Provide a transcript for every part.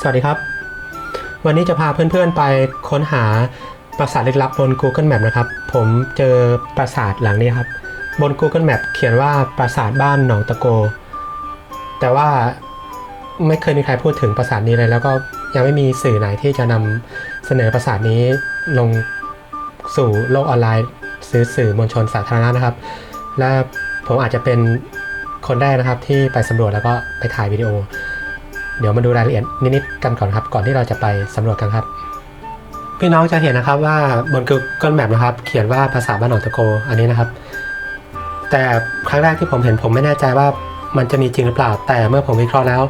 สวัสดีครับ วันนี้จะพาเพื่อนๆไปค้นหาปราสาทลึกลับบน Google Map นะครับ ผมเจอปราสาทหลังนี้ครับ บน Google Map เขียนว่าปราสาทบ้านหนองตะโก แต่ว่าไม่เคยมีใครพูดถึงปราสาทนี้เลย แล้วก็ยังไม่มีสื่อไหนที่จะนำเสนอปราสาทนี้ลงสู่โลกออนไลน์สื่อสื่อมวลชนสาธารณะนะครับ และผมอาจจะเป็นคนแรกนะครับที่ไปสำรวจแล้วก็ไปถ่ายวิดีโอ เดี๋ยวมาดูรายละเอียดนิดๆกันก่อนครับ ก่อนที่เราจะไปสำรวจกันครับ พี่น้องจะเห็นนะครับว่าบน Google Map นะครับ เขียนว่าภาษาบ้านหนองตะโก อันนี้นะครับ แต่ครั้งแรกที่ผมเห็นผมไม่แน่ใจว่ามันจะมีจริงหรือเปล่า แต่เมื่อผมวิเคราะห์แล้ว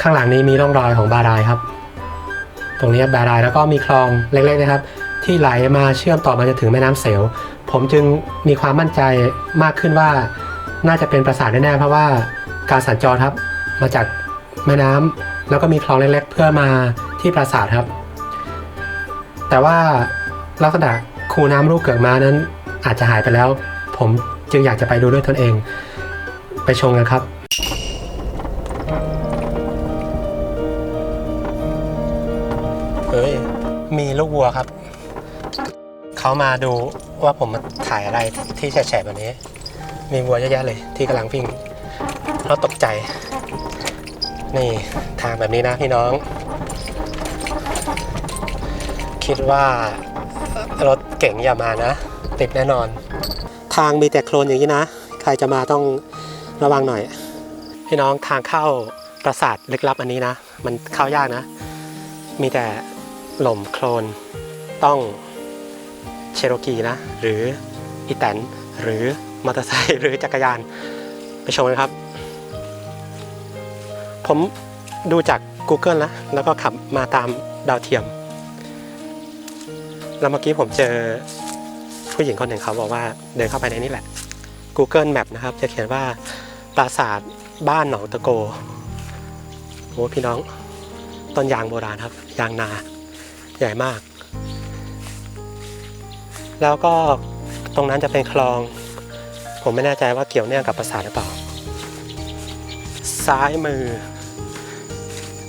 ข้างหลังนี้มีร่องรอยของบาดาลครับ ตรงนี้บาดาลแล้วก็มีคลองเล็กๆนะครับ ที่ไหลมาเชื่อมต่อมาจะถึงแม่น้ำเสวผมจึงมีความมั่นใจมากขึ้นว่าน่าจะเป็นปราสาทแน่ๆเพราะว่าการสัญจรครับ มาจาก แม่น้ำแล้วก็มีคลองเล็กๆเพื่อมาที่ปราสาทครับ แต่ว่าลักษณะคูน้ำรูปเกิดมานั้น อาจจะหายไปแล้ว ผมจึงอยากจะไปดูด้วยตนเอง ไปชมกันครับเฮ้ยมีลูกวัวครับ เขามาดูว่าผมมาถ่ายอะไรที่แฉะๆแบบนี้ มีวัวเยอะแยะเลยที่กำลังวิ่งเราตกใจ นี่ทางแบบนี้นะพี่น้อง คิดว่ารถเก่งอย่ามานะ ติดแน่นอน ทางมีแต่โคลนอย่างนี้นะ ใครจะมาต้องระวังหน่อย พี่น้องทางเข้าปราสาทลึกลับอันนี้นะ มันเข้ายากนะ มีแต่หล่มโคลนต้องเชโรกีนะ หรืออีแตนหรือมอเตอร์ไซค์หรือจักรยาน ไปชมกันครับ ผมดูจาก Google นะแล้วก็ขับมาตามดาวเทียม แล้วเมื่อกี้ผมเจอผู้หญิงคนหนึ่งเขาบอกว่าเดินเข้าไปในนี้แหละ Google Map นะครับ จะเขียนว่าปราสาทบ้านหนองตะโกโอ้พี่น้องต้นยางโบราณครับ ยางนาใหญ่มาก แล้วก็ตรงนั้นจะเป็นคลอง ผมไม่แน่ใจว่าเกี่ยวเนื่องกับปราสาทหรือเปล่า ซ้ายมือ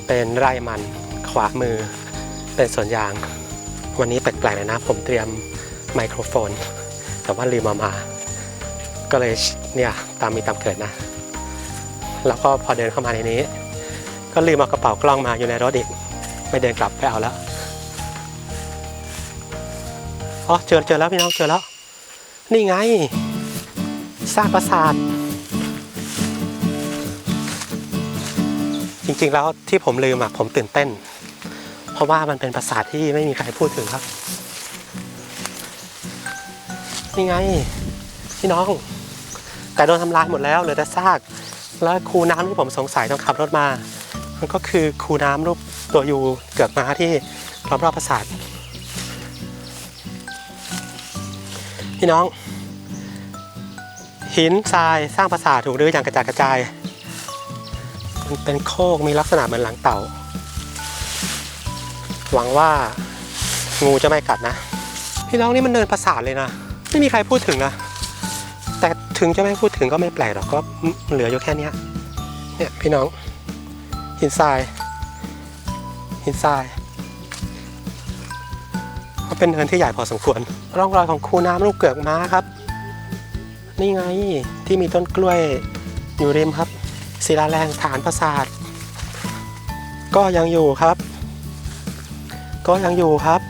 เป็นไร่มันขวามือ เป็นสวนยาง วันนี้แปลกๆเลยนะ ผมเตรียมไมโครโฟน แต่ว่าลืมมามา ก็เลยเนี่ยตามมีตามเกิดนะ แล้วก็พอเดินเข้ามาในนี้ ก็ลืมเอากระเป๋ากล้องมาอยู่ในรถอีก ไม่เดินกลับไปเอาแล้วอ๋อเจอเจอแล้วพี่น้องเจอแล้ว นี่ไงสร้างปราสาท จริงๆแล้วที่ผมลืมอะผมตื่นเต้น เพราะว่ามันเป็นปราสาทที่ไม่มีใครพูดถึงครับ นี่ไง พี่น้อง แต่โดนทำลายหมดแล้วเหลือแต่ซาก แล้วคูน้ำที่ผมสงสัยต้องขับรถมา มันก็คือคูน้ำรูปตัวยูเกือกม้าที่รอบรอบๆปราสาทพี่น้อง หินทรายสร้างปราสาทถูกรื้ออย่างกระจายกระจาย เป็นโคกมีลักษณะเหมือนหลังเต่า หวังว่างูจะไม่กัดนะ พี่น้องนี่มันเนินปราสาทเลยนะ ไม่มีใครพูดถึงนะ แต่ถึงจะไม่พูดถึงก็ไม่แปลกหรอกก็เหลืออยู่แค่นี้เนี่ยพี่น้องหินทรายหินทรายก็เป็นเนินที่ใหญ่พอสมควร ร่องรอยของคูน้ำลูกเกือกม้าครับ นี่ไงที่มีต้นกล้วยอยู่ริมครับ ศิลาแรงฐานปราสาท ก็ยังอยู่ครับ ก็ยังอยู่ครับ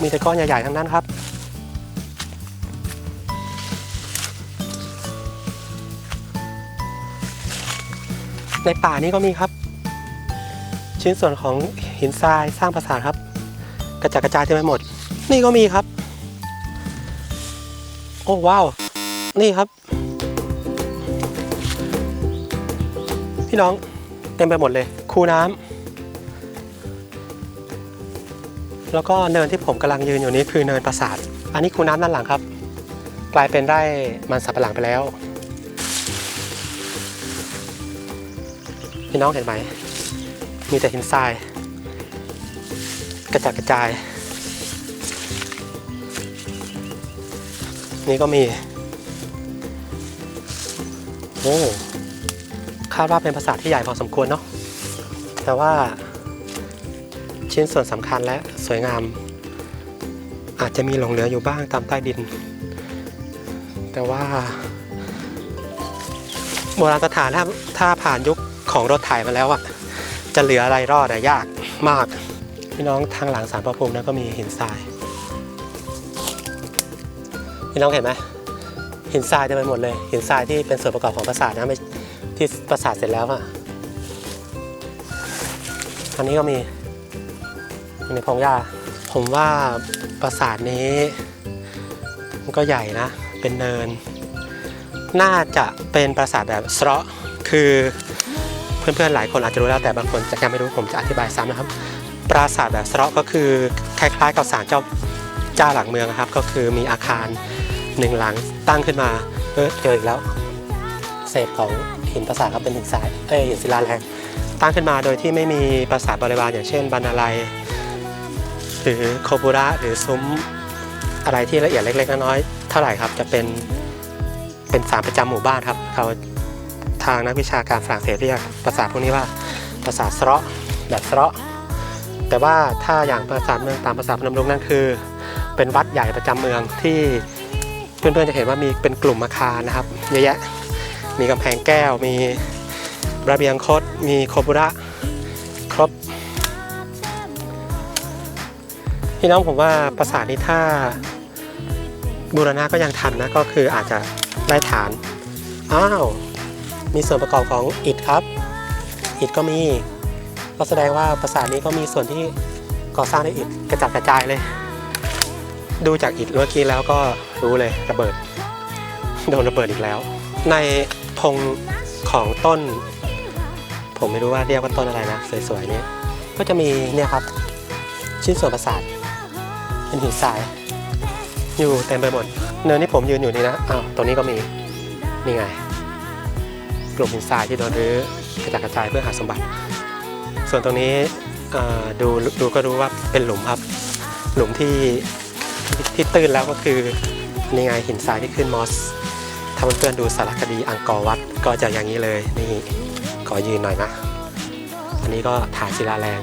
มีแต่ก้อนใหญ่ๆทั้งนั้นครับในป่านี้ก็มีครับ ชิ้นส่วนของหินทรายสร้างปราสาทครับ กระจัดกระจายเต็มไปหมด นี่ก็มีครับ โอ้ว้าว นี่ครับ พี่น้องเต็มไปหมดเลย คูน้ำแล้วก็เนินที่ผมกำลังยืนอยู่นี้คือเนินปราสาท อันนี้คูน้ำด้านหลังครับ กลายเป็นไร่มันสับปะหลังไปแล้ว พี่น้องเห็นไหม มีแต่หินทราย กระจัดกระจาย นี่ก็มี โอ้ คาดว่าเป็นปราสาที่ใหญ่พอสมควรเนาะแต่ว่าชิ้นส่วนสำคัญและสวยงาม อาจจะมีหลงเหลืออยู่บ้างตามใต้ดิน แต่ว่า โบราณสถานถ้าถ้าผ่านยุคของรถไถมาแล้วอะจะเหลืออะไรรอดอะยากมาก พี่น้องทางหลังสารพระภูมินั้นก็มีหินทรายพี่น้องเห็นไหมหินทรายเต็มไปหมดเลยหินทรายที่เป็นส่วนประกอบของปราสาทนะไม่ ที่ปราสาทเสร็จแล้วอะอันนี้ก็มีในพงหญ้าผมว่าปราสาทนี้ มันก็ใหญ่นะ เป็นเนิน น่าจะเป็นปราสาทแบบสระคือเพื่อนๆหลายคนอาจจะรู้แล้วแต่บางคนจะยังไม่รู้ผมจะอธิบายซ้ำนะครับ ปราสาทแบบสระก็คือคล้ายๆกับศาลเจ้าเจ้าหลังเมืองนะครับ ก็คือมีอาคารหนึ่งหลังตั้งขึ้นมาเออเจออีกแล้ว เศษของ หินปราสาทครับเป็นหินทรายเอ้ยหินศิลาแรงตั้งขึ้นมาโดยที่ไม่มีปราสาทบริวารอย่างเช่นบรรณาลัยหรือโคบุระหรือซุ้มอะไรที่ละเอียดเล็ก ๆ น้อยๆเท่าไหร่ครับ จะเป็นเป็นสารประจำหมู่บ้านครับเขาทางนักวิชาการฝรั่งเศสเรียกปราสาทพวกนี้ว่าปราสาทสระแบบสระแต่ว่าถ้าอย่างปราสาทเมืองตามปราสาทพนมรุ้งนั่นคือ เป็นวัดใหญ่ประจำเมืองที่เพื่อนๆจะเห็นว่ามีเป็นกลุ่มอาคารนะครับเยอะแยะ มีกำแพงแก้ว มีระเบียงคด มีโคบุระครบ พี่น้องผมว่าปราสาทนี้ถ้าบูรณะก็ยังทันนะ ก็คืออาจจะได้ฐาน อ้าว มีส่วนประกอบของอิฐครับ อิฐก็มี ก็แสดงว่าปราสาทนี้ก็มีส่วนที่ก่อสร้างด้วยอิฐกระจัดกระจายเลย ดูจากอิฐเมื่อกี้แล้วก็รู้เลยระเบิด โดนระเบิดอีกแล้ว ใน พงของต้น ผมไม่รู้ว่าเรียกว่าต้นอะไรนะ สวยๆเนี่ยก็จะมีเนี่ยครับ ชิ้นส่วนปราสาทเป็นหินทราย อยู่เต็มไปหมด เนินที่ผมยืนอยู่นี่นะอ้าวตรงนี้ก็มีนี่ไง กลุ่มหินทรายที่โดนรื้อกระจัดกระจายเพื่อหาสมบัติ ส่วนตรงนี้ดูดูก็รู้ว่าเป็นหลุมครับ หลุมที่ที่ที่ตื้นแล้วก็คือนี่ไงหินทรายที่ขึ้นมอส ถ้าเพื่อนๆดูสารคดีอังกอร์วัดก็จะอย่างนี้เลยนี่ขอยืนหน่อยนะ อันนี้ก็ฐานศิลาแรง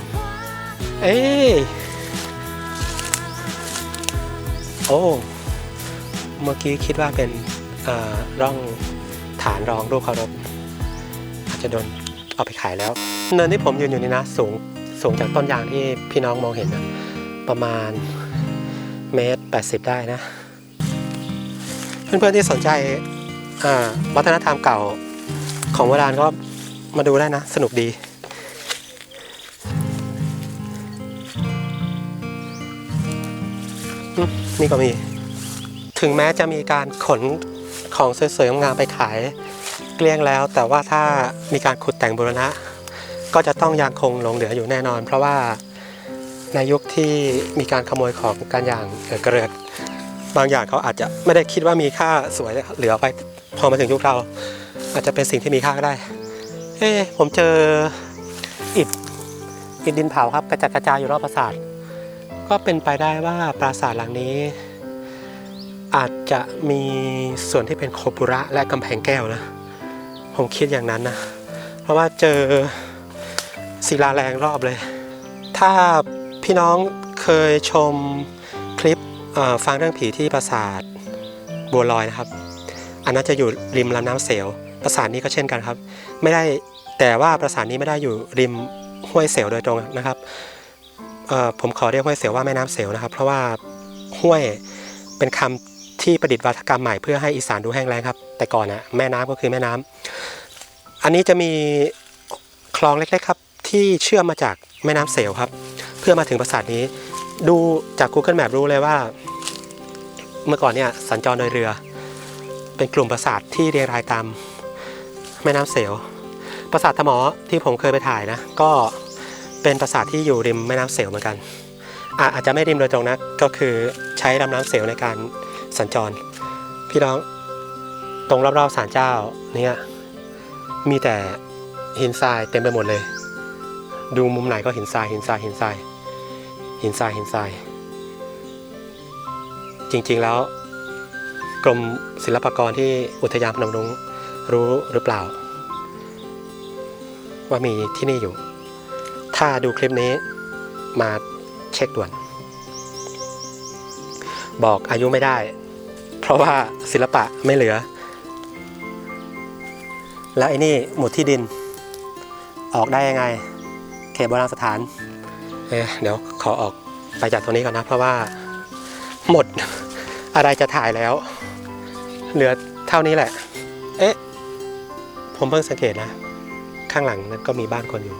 เอ้โอ้เมื่อกี้คิดว่าเป็นอ่อร่องฐานรองรูปเคารพอาจจะโดนเอาไปขายแล้ว เนินที่ผมยืนอยู่นี่นะ สูงสูงจากต้นยางที่พี่น้องมองเห็นนะประมาณเมตร 80 ได้นะ เพื่อนๆที่สนใจ วัฒนธรรมเก่าของโบราณก็มาดูได้นะ สนุกดี นี่ก็มี ถึงแม้จะมีการขนของสวยๆงามไปขายเกลี้ยงแล้ว แต่ว่าถ้ามีการขุดแต่งบูรณะ ก็จะต้องยังคงหลงเหลืออยู่แน่นอน เพราะว่าในยุคที่มีการขโมยของกันอย่างเกลือกบางอย่างเขาอาจจะไม่ได้คิดว่ามีค่าสวยเหลือไป พอมาถึงยุคเรา อาจจะเป็นสิ่งที่มีค่าก็ได้ เอ้ผมเจออิฐอิฐดินเผาครับกระจัดกระจายอยู่รอบปราสาท ก็เป็นไปได้ว่าปราสาทหลังนี้ อาจจะมีส่วนที่เป็นโคบุระและกำแพงแก้วนะ ผมคิดอย่างนั้นนะ เพราะว่าเจอศิลาแรงรอบเลย ถ้าพี่น้องเคยชมคลิปฟังเรื่องผีที่ปราสาทบัวลอยนะครับ อันนั้นจะอยู่ริมลำน้ำเสียวปราสาทนี้ก็เช่นกันครับ ไม่ได้แต่ว่าปราสาทนี้ไม่ได้อยู่ริมห้วยเสียวโดยตรงนะครับผมขอเรียกห้วยเสียวว่าแม่น้ำเสียวนะครับ เพราะว่าห้วยเป็นคำที่ประดิษฐ์วัฒกรรมใหม่เพื่อให้อีสานดูแห้งแล้งครับ แต่ก่อนนะแม่น้ำก็คือแม่น้ำอันนี้จะมีคลองเล็กๆครับ ที่เชื่อมมาจากแม่น้ำเสียวครับ เพื่อมาถึงปราสาทนี้ ดูจาก Google Map รู้เลยว่า เมื่อก่อนเนี่ยสัญจรโดยเรือ เป็นกลุ่มปราสาทที่เรียงรายตามแม่น้ำเสวปราสาทตะหมอที่ผมเคยไปถ่ายนะ ก็เป็นปราสาทที่อยู่ริมแม่น้ำเสวเหมือนกัน อาจจะไม่ริมโดยตรงนะ ก็คือใช้ลำน้ำเสวในการสัญจร พี่น้องตรงรอบๆศาลเจ้าเนี่ยมีแต่หินทรายเต็มไปหมดเลย ดูมุมไหนก็หินทรายหินทรายหินทรายหินทรายหินทรายจริงๆแล้ว กรมศิลปากรที่อุทยานพนมรุ้งรู้หรือเปล่า ว่ามีที่นี่อยู่ ถ้าดูคลิปนี้มาเช็คด่วน บอกอายุไม่ได้ เพราะว่าศิลปะไม่เหลือ และไอ้นี่หมุดที่ดิน ออกได้ยังไง เขตโบราณสถาน เเดี๋ยวขอออกไปจากตรงนี้ก่อนนะ เพราะว่าหมดอะไรจะถ่ายแล้ว เหลือเท่านี้แหละ เอ๊ะ ผมเพิ่งสังเกตนะ ข้างหลังนั้นก็มีบ้านคนอยู่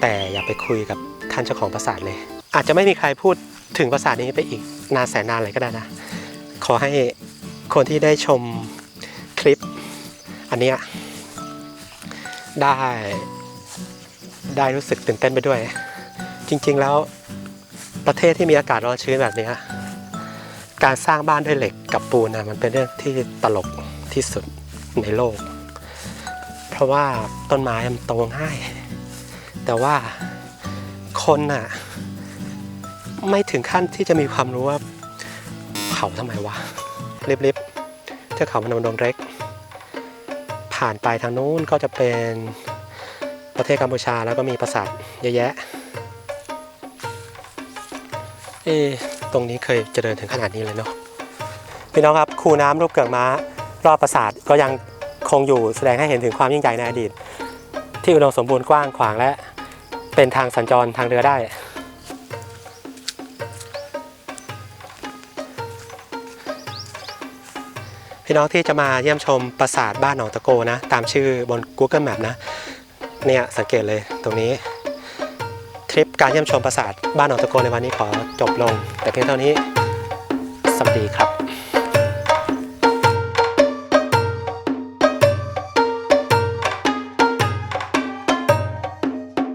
แต่อย่าไปคุยกับท่านเจ้าของปราสาทเลย อาจจะไม่มีใครพูดถึงปราสาทนี้ไปอีกนานแสนนานเลยก็ได้นะ ขอให้คนที่ได้ชมคลิป อันนี้ได้ได้รู้สึกตื่นเต้นไปด้วย จริง ๆ แล้วประเทศที่มีอากาศร้อนชื้นแบบนี้ การสร้างบ้านด้วยเหล็กกับปูนนะมันเป็นเรื่องที่ตลกที่สุดในโลก เพราะว่าต้นไม้มันโตง่าย แต่ว่าคนน่ะไม่ถึงขั้นที่จะมีความรู้ว่าเขาทำไมวะริบๆเทือกเขาพนมดงเล็ก ผ่านไปทางนู้นก็จะเป็นประเทศกัมพูชาแล้วก็มีปราสาทเยอะแยะเอ ตรงนี้เคยเจริญถึงขนาดนี้เลยเนาะพี่น้องครับคูน้ำรูปเกิดม้ารอบปราสาทก็ยังคงอยู่แสดงให้เห็นถึงความยิ่งใหญ่ในอดีต ที่อุดมสมบูรณ์กว้างขวางและเป็นทางสัญจรทางเรือได้ พี่น้องที่จะมาเยี่ยมชมปราสาทบ้านหนองตะโกนะ ตามชื่อบน Google Map นะ เนี่ยสังเกตเลยตรงนี้ ลิปการเยี่ยมชมปราสาทบ้านหนองตะโกในวันนี้ขอจบลง แต่เพียงเท่านี้